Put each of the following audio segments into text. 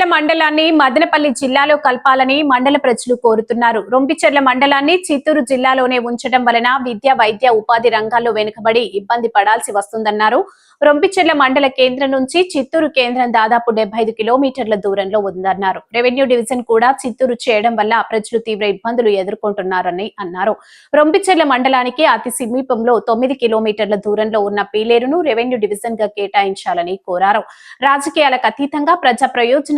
మండలాన్ని మదనపల్లి జిల్లాలో కలపాలని మండల ప్రజలు కోరుతున్నారు. రొంపిచెర్ల మండలాన్ని చిత్తూరు జిల్లాలోనే ఉంచడం వలన విద్య వైద్య ఉపాధి రంగాల్లో వెనుకబడి ఇబ్బంది పడాల్సి వస్తుందన్నారు. రొంపిచెర్ల మండల కేంద్రం నుంచి చిత్తూరు కేంద్రం దాదాపు డెబ్బై కిలోమీటర్ల దూరంలో ఉందన్నారు. రెవెన్యూ డివిజన్ కూడా చిత్తూరు చేయడం వల్ల ప్రజలు తీవ్ర ఇబ్బందులు ఎదుర్కొంటున్నారని అన్నారు. రొంపిచెర్ల మండలానికి అతి సమీపంలో తొమ్మిది కిలోమీటర్ల దూరంలో ఉన్న పీలేరును రెవెన్యూ డివిజన్గా కేటాయించాలని కోరారు. రాజకీయాలకు అతీతంగా ప్రజా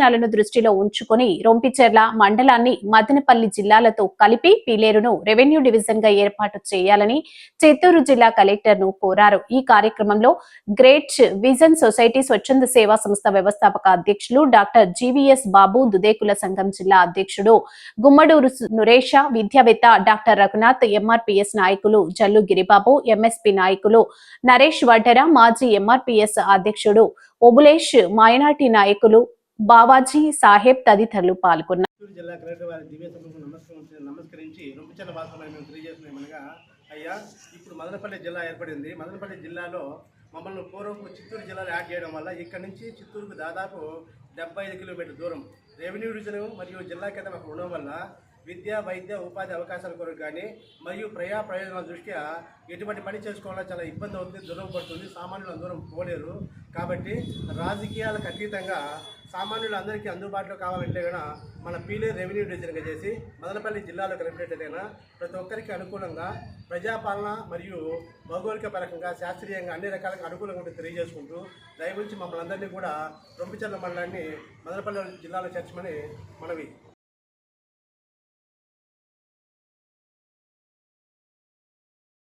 ప్రయోజనాలను దృష్టిలో ఉంచుకుని రొంపిచెర్ల మండలాన్ని మదనపల్లి జిల్లాలతో కలిపి పీలేరును రెవెన్యూ డివిజన్గా ఏర్పాటు చేయాలని చిత్తూరు జిల్లా కలెక్టర్ను కోరారు. ఈ కార్యక్రమంలో గ్రేట్ విజన్ సొసైటీ స్వచ్ఛంద సేవా సంస్థ వ్యవస్థాపక అధ్యక్షులు డాక్టర్ జీవీఎస్ బాబు దుదేకుల సంఘం జిల్లా అధ్యక్షుడు గుమ్మడూరు నురేష విద్యావేత్త డాక్టర్ రఘునాథ్ ఎంఆర్పిఎస్ నాయకులు జల్లు గిరిబాబు ఎంఎస్పి నాయకులు నరేష్ వడ్డెర మాజీ ఎంఆర్పిఎస్ అధ్యక్షుడు ఒబులేష్ మైనార్టీ నాయకులు బావాజీ సాహెబ్ తదితరులు పాల్గొన్నారు. చిత్తూరు జిల్లా కలెక్టర్ వారి దివ్య సభకు నమస్కరించి నమస్కరించి రొంపిచల్ల వాసులను మేము తెలియజేస్తున్నామనగా అయ్యా ఇప్పుడు మదనపల్లి జిల్లా ఏర్పడింది. మదనపల్లి జిల్లాలో మమ్మల్ని పూర్వపు చిత్తూరు జిల్లాలో యాడ్ చేయడం వల్ల ఇక్కడ నుంచి చిత్తూరుకు దాదాపు డెబ్బై ఐదు కిలోమీటర్ దూరం. రెవెన్యూ డివిజన్ మరియు జిల్లా కేంద్రం అక్కడ ఉండడం వల్ల విద్య వైద్య ఉపాధి అవకాశాల కొరకు కానీ మరియు ప్రయా ప్రయోజనాల దృష్ట్యా ఎటువంటి పని చేసుకోవాలో చాలా ఇబ్బంది అవుతుంది దూరం పడుతుంది సామాన్యులు అందరం పోలేరు. కాబట్టి రాజకీయాలకు అతీతంగా సామాన్యులు అందరికీ అందుబాటులో కావాలంటే కూడా మన పీలే రెవెన్యూ డివిజన్గా చేసి మదనపల్లి జిల్లాలో కలిపినట్టయినా ప్రతి ఒక్కరికి అనుకూలంగా ప్రజాపాలన మరియు భౌగోళిక పరకంగా శాస్త్రీయంగా అన్ని రకాలుగా అనుకూలంగా ఉంటే తెలియజేసుకుంటూ దయగురించి మమ్మల్ని అందరినీ కూడా రొంపిచర్ల మండలాన్ని మదనపల్లి జిల్లాలో చేర్చమని మనవి.